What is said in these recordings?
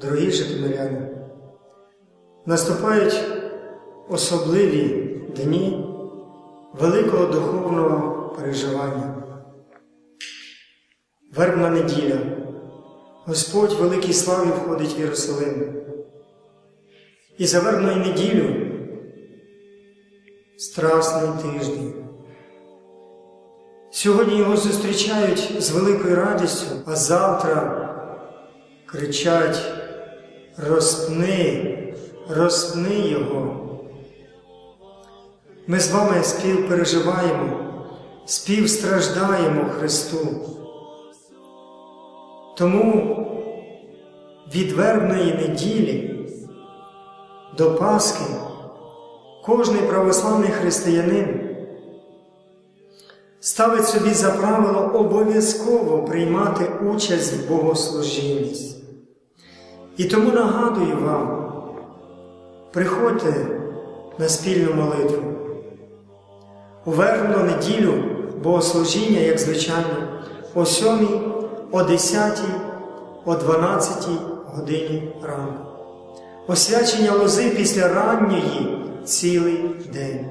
Дорогі житомиряни, наступають особливі дні великого духовного переживання. Вербна неділя. Господь в великій славі входить в Єрусалим. І за вербною неділю страсний тиждень. Сьогодні його зустрічають з великою радістю, а завтра кричать розпни, розпни Його. Ми з вами співпереживаємо, співстраждаємо Христу. Тому від вербної неділі до Пасхи кожний православний християнин ставить собі за правило обов'язково приймати участь в богослужінні. І тому нагадую вам, приходьте на спільну молитву. У вербну неділю богослужіння, як звичайно, о 7, о 10, о 12 годині ранку. Освячення лози після ранньої цілий день.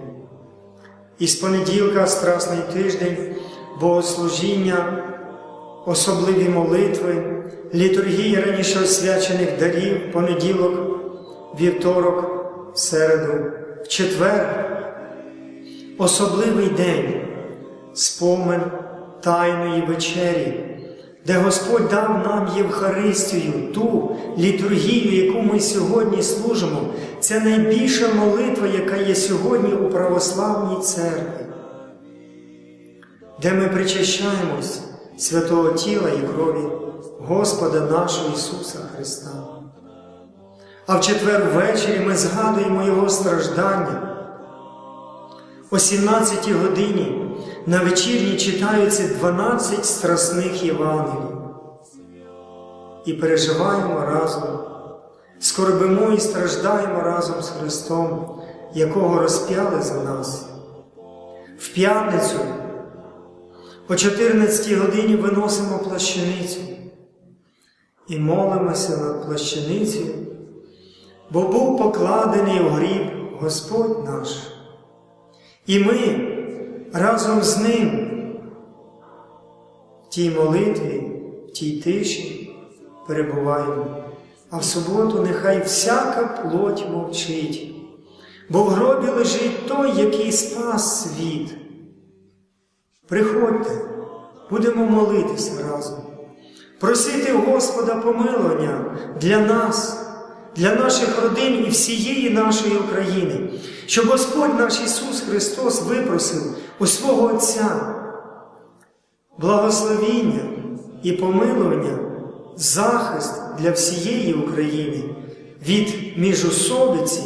І з понеділка страсний тиждень, богослужіння, особливі молитви, літургії раніше освячених дарів, понеділок, вівторок, середу, в четвер, особливий день, спомин Тайної вечері, де Господь дав нам Євхаристію, ту літургію, яку ми сьогодні служимо, це найбільша молитва, яка є сьогодні у православній церкві, де ми причащаємось святого тіла і крові Господа нашого Ісуса Христа. А в четвер ввечері ми згадуємо Його страждання. О 17 годині на вечірні читаються 12 страсних Євангелій. І переживаємо разом, скорбимо і страждаємо разом з Христом, якого розп'яли за нас. В п'ятницю о 14 годині виносимо плащаницю і молимося над плащаницею, бо був покладений у гріб Господь наш. І ми разом з ним в тій молитві, в тій тиші перебуваємо, а в суботу нехай всяка плоть мовчить, бо в гробі лежить той, який спас світ. Приходьте, будемо молитися разом, просити Господа помилування для нас. Для наших родин і всієї нашої України, щоб Господь наш Ісус Христос випросив у свого Отця благословіння і помилування, захист для всієї України від міжусобиці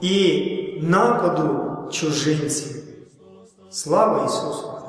і нападу чужинців. Слава Ісусу!